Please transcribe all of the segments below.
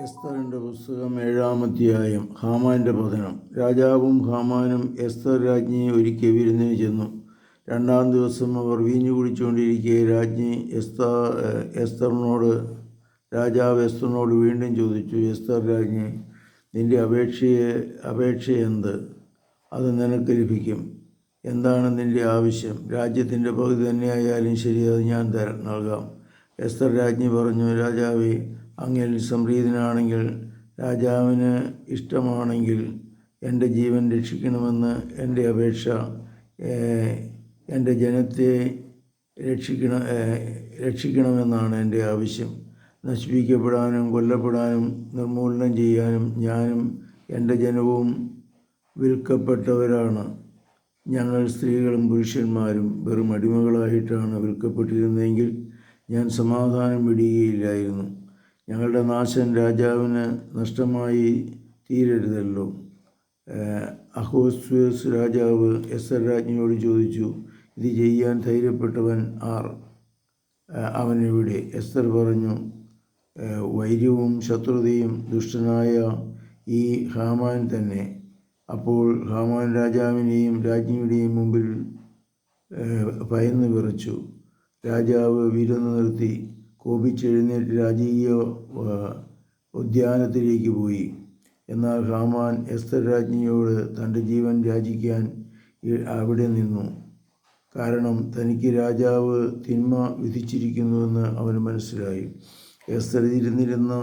എസ്തറിന്റെ പുസ്തകം ഏഴാമധ്യായം ഹാമാന്റെ പതനം. രാജാവും ഹാമാനും എസ്തർ രാജ്ഞിയെ ഒരിക്കൽ വിരുന്നിന് ചെന്നു. രണ്ടാം ദിവസം അവർ വീഞ്ഞു കുടിച്ചുകൊണ്ടിരിക്കെ രാജ്ഞി എസ്ത എസ്തറിനോട് രാജാവ് എസ്തറിനോട് വീണ്ടും ചോദിച്ചു എസ്തർ രാജ്ഞി നിന്റെ അപേക്ഷയെ അപേക്ഷ എന്ത് അത് നിനക്ക് ലഭിക്കും. എന്താണ് നിന്റെ ആവശ്യം? രാജ്യത്തിന്റെ പകുതി തന്നെയായാലും ശരി അത് ഞാൻ തര നൽകാം. എസ്തർ രാജ്ഞി പറഞ്ഞു രാജാവേ അങ്ങിൽ സംപ്രീതനാണെങ്കിൽ രാജാവിന് ഇഷ്ടമാണെങ്കിൽ എന്റെ ജീവൻ രക്ഷിക്കണമെന്ന് എന്റെ അപേക്ഷ എന്റെ ജനത്തെ രക്ഷിക്കണ രക്ഷിക്കണമെന്നാണ് എന്റെ ആവശ്യം. നശിപ്പിക്കപ്പെടാനും കൊല്ലപ്പെടാനും നിർമൂലനം ചെയ്യാനും ഞാനും എന്റെ ജനവും വിൽക്കപ്പെട്ടവരാണ്. ഞങ്ങൾ സ്ത്രീകളും പുരുഷന്മാരും വെറും അടിമകളായിട്ടാണ് വിൽക്കപ്പെട്ടിരുന്നതെങ്കിൽ ഞാൻ സമാധാനം വിടുകയില്ലായിരുന്നു ഞങ്ങളുടെ നാശൻ രാജാവിന് നഷ്ടമായി തീരരുതല്ലോ. അഹോസ്വേസ് രാജാവ് എസ് രാജ്ഞിയോട് ചോദിച്ചു ഇത് ചെയ്യാൻ ധൈര്യപ്പെട്ടവൻ ആർ? അവനെവിടെ എസ്തർ പറഞ്ഞു വൈര്യവും ശത്രുതയും ദുഷ്ടനായ ഈ ഹാമാൻ തന്നെ. അപ്പോൾ ഹാമാൻ രാജാവിനെയും രാജ്ഞിയുടെയും മുമ്പിൽ ഭയന്ന് വിറച്ചു. രാജാവ് വിരുന്ന് നിർത്തി കോപിച്ചെഴുന്നേറ്റ് രാജകീയ ഉദ്യാനത്തിലേക്ക് പോയി. എന്നാൽ ഹാമാൻ എസ്തർ രാജ്ഞിയോട് തന്റെ ജീവൻ യാചിക്കാൻ അവിടെ നിന്നു. കാരണം തനിക്ക് രാജാവ് തിന്മ വിധിച്ചിരിക്കുന്നുവെന്ന് അവന് മനസ്സിലായി. എസ്തർ ഇരുന്നിരുന്ന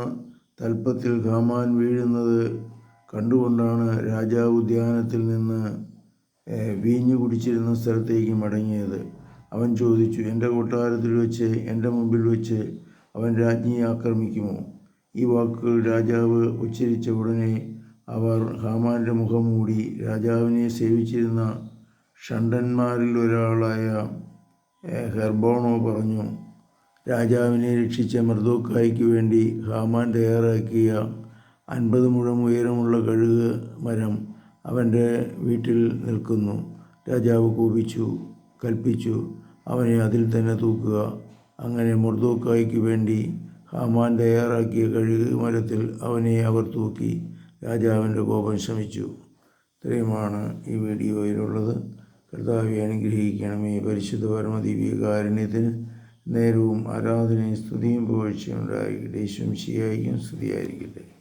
തൽപ്പത്തിൽ ഹാമാൻ വീഴുന്നത് കണ്ടുകൊണ്ടാണ് രാജാവ് ഉദ്യാനത്തിൽ നിന്ന് വീഞ്ഞു കുടിച്ചിരുന്ന സ്ഥലത്തേക്ക് മടങ്ങിയത്. അവൻ ചോദിച്ചു എന്റെ കൊട്ടാരത്തിൽ വെച്ച് എന്റെ മുമ്പിൽ വെച്ച് അവൻ രാജ്ഞിയെ ആക്രമിക്കുമോ? ഈ വാക്കുകൾ രാജാവ് ഉച്ചരിച്ച ഉടനെ അവർ ഹാമാന്റെ മുഖം മൂടി രാജാവിനെ സേവിച്ചിരുന്ന ഷണ്ടന്മാരിൽ ഒരാളായ ഹെർബോണോ പറഞ്ഞു രാജാവിനെ രക്ഷിച്ച മൃദോക്കായ്ക്ക് വേണ്ടി ഹാമാൻ തയ്യാറാക്കിയ അൻപത് മുഴം ഉയരമുള്ള കഴുക് മരം അവന്റെ വീട്ടിൽ നിൽക്കുന്നു. രാജാവ് കോപിച്ചു കൽപ്പിച്ചു അവനെ അതിൽ തന്നെ തൂക്കുക. അങ്ങനെ മൊർദോക്കായ്ക്ക് വേണ്ടി ഹാമാൻ തയ്യാറാക്കിയ കഴുക് മരത്തിൽ അവനെ അവർ തൂക്കി രാജാവിന്റെ കോപം ശമിച്ചു. ഇത്രയുമാണ് ഈ വീഡിയോയിലുള്ളത്. കർത്താവെ അനുഗ്രഹിക്കണമേ. പരിശുദ്ധ പരമദിവ്യകാരുണ്യത്തിന് നേരവും ആരാധനയും സ്തുതിയും പുകഴ്ചയും ഉണ്ടായിരിക്കട്ടെ. ശംശിയായിരിക്കും സ്തുതിയായിരിക്കട്ടെ.